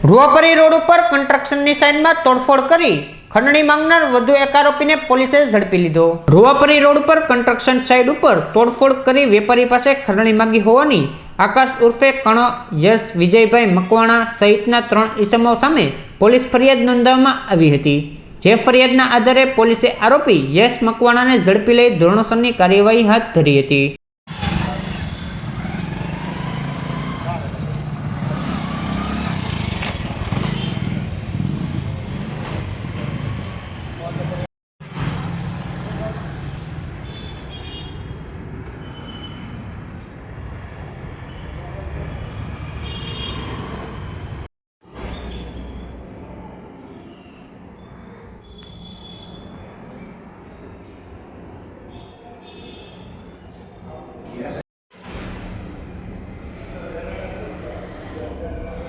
રૂવાપરી road ઉપર કન્સ્ટ્રક્શનની સાઇનમાં તોડફોડ કરી ખંડણી માંગનાર વધુ એક આરોપીને પોલીસે ઝડપી લીધો. રૂવાપરી રોડ ઉપર કન્સ્ટ્રક્શન સાઇટ ઉપર તોડફોડ કરી વેપારી પાસે ખંડણી માંગી હોવાની આકાશ ઉર્ફે કણ યશ વિજયભાઈ મકવાણા સહિતના ત્રણ ઇસમો સામે પોલીસ ફરિયાદ નોંધાવવામાં આવી હતી. જે ફરિયાદના આધારે પોલીસે આરોપી યશ મકવાણાને ઝડપી લઈ ધોરણસરની કાર્યવાહી હાથ ધરી હતી. Yeah.